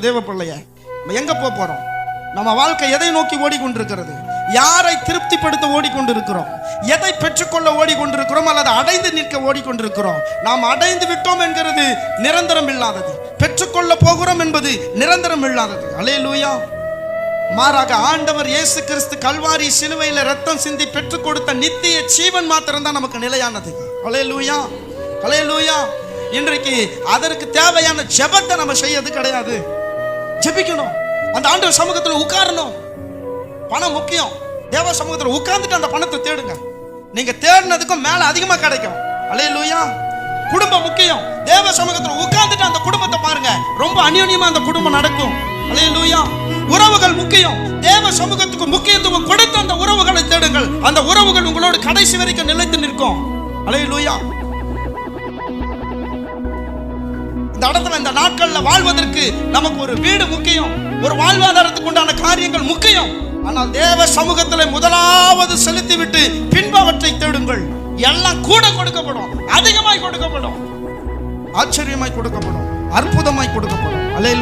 தேவ பிள்ளைய நம்ம எங்க போக போறோம்? நம்ம வாழ்க்கை எதை நோக்கி ஓடிக்கொண்டிருக்கிறது? யாரை திருப்திப்படுத்த ஓடிக்கொண்டிருக்கிறோம்? எதை பெற்றுக்கொள்ள ஓடிக்கொண்டிருக்கிறோம்? அல்லது அடைந்து நிற்க ஓடிக்கொண்டிருக்கிறோம்? நாம் அடைந்து விட்டோம் என்கிறது நிரந்தரம் இல்லாதது. பெற்றுக்கொள்ள போகிறோம் என்பது நிரந்தரம் இல்லாதது. அலேலூயா மாறாக ஆண்டவர் இயேசு கிறிஸ்து கல்வாரி சிலுவையில் ரத்தம் சிந்தி பெற்றுக் கொடுத்த நித்திய ஜீவன் மாத்திரம் தான் நமக்கு நிலையானது. அலேலூயா அலேலூயா இன்றைக்கு அதற்கு தேவையான ஜெபத்தை நம்ம செய்யறது கிடையாது. ஜெபிக்கணும். அந்த ஆண்டவர் சமூகத்தில் உட்காரணும். பணம் முக்கியம். தேவ சமூகத்தில் உட்கார்ந்துட்டு அந்த பணத்தை தேடுங்க. நீங்க தேடினதுக்கும் மேல அதிகமா கிடைக்கும். அலேலூயா குடும்பம் முக்கியம். தேவ சமூகத்தில் உட்கார்ந்துட்டு அந்த குடும்பத்தை பாருங்க. ரொம்ப அநியோன்யமா அந்த குடும்பம் நடக்கும். அலேலூயா உறவுகள் முக்கியம். தேவ சமூகத்துக்கு முக்கியத்துவம் கொடுத்து அந்த உறவுகளை தேடுங்கள். அந்த உறவுகள் உங்களோட கடைசி வரைக்கும் நிலைத்து நிற்கும். அலேலூயா லூயா இடத்துல இந்த நாட்கள்ல வாழ்வதற்கு நமக்கு ஒரு வீடு முக்கியம் ஒரு வாழ்வாதாரத்துக்கு உண்டான காரியங்கள் முக்கியம். ஆனால் தேவ சமூகத்துல முதலாவது செலுத்தி விட்டு பின்பவற்றை தேடுங்கள். எல்லாம் கூட கொடுக்கப்படும் அதிகமாய் கொடுக்கப்படும். ஆச்சரியமாய் கொடுக்கப்படும் அற்புதமாய் கொடுக்கப்படும். அலே